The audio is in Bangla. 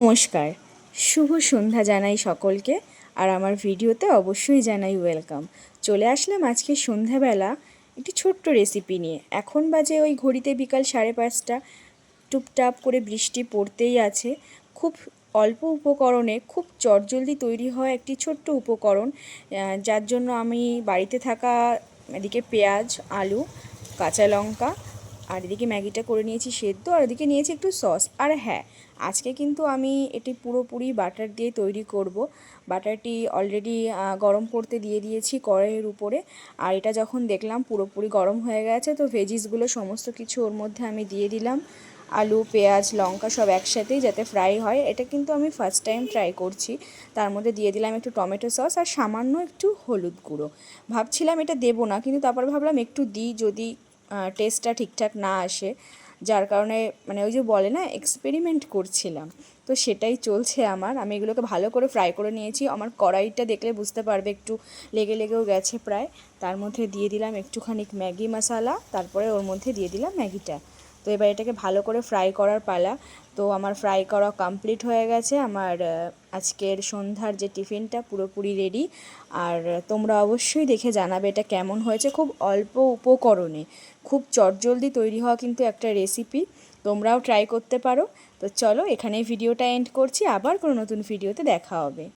নমস্কার। শুভ সন্ধ্যা জানাই সকলকে, আর আমার ভিডিওতে অবশ্যই জানাই ওয়েলকাম। চলে আসলাম আজকে সন্ধ্যাবেলা একটি ছোট্ট রেসিপি নিয়ে। এখন বাজে ওই ঘড়িতে বিকাল সাড়ে পাঁচটা। টুপটাপ করে বৃষ্টি পড়তেই আছে। খুব অল্প উপকরণে খুব চটজলদি তৈরি হয় একটি ছোট্ট উপকরণ যার জন্য আমি বাড়িতে থাকা এদিকে পেঁয়াজ, আলু, কাঁচা লঙ্কা আর এদিকে ম্যাগিটা করে নিয়েছি সেদ্ধ, আর এদিকে নিয়েছি একটু সস। আর হ্যাঁ আজকে কিন্তু আমি এটি পুরোপুরি বাটার দিয়ে তৈরি করব। বাটারটি অলরেডি গরম করতে দিয়ে দিয়েছি কড়াইয়ের উপরে। আর এটা যখন দেখলাম পুরোপুরি গরম হয়ে গেছে, তো ভেজিসগুলো সমস্ত কিছু ওর মধ্যে আমি দিয়ে দিলাম। আলু, পেঁয়াজ, লঙ্কা সব একসাথেই যাতে ফ্রাই হয়। এটা কিন্তু আমি ফার্স্ট টাইম ট্রাই করছি। তার মধ্যে দিয়ে দিলাম একটু টমেটো সস আর সামান্য একটু হলুদ গুঁড়ো। ভাবছিলাম এটা দেবো না, কিন্তু তারপর ভাবলাম একটু দিই, যদি টেস্টটা ঠিকঠাক না আসে, যার কারণে মানে ওই যে বলে না এক্সপেরিমেন্ট করছিলাম। তো সেটাই চলছে আমার। আমি এগুলোকে ভালো করে ফ্রাই করে নিয়েছি। আমার কড়াইটা দেখলে বুঝতে পারবে একটু লেগে লেগেও গেছে প্রায়। তার মধ্যে দিয়ে দিলাম একটুখানি ম্যাগি মশালা, তারপরে ওর মধ্যে দিয়ে দিলাম ম্যাগিটা। তো এবার এটাকে ভালো করে ফ্রাই করার পালা। তো আমার ফ্রাই করা কমপ্লিট হয়ে গেছে। আমার আজকের সন্ধ্যার যে টিফিনটা পুরোপুরি রেডি আর তোমরা অবশ্যই দেখে জানাবে এটা কেমন হয়েছে। খুব অল্প উপকরণে। খুব চটজলদি তৈরি হওয়া কিন্তু একটা রেসিপি তোমরাও ট্রাই করতে পারো। তো চলো এখানেই ভিডিওটা এন্ড করছি। আবার কোনো নতুন ভিডিওতে দেখা হবে।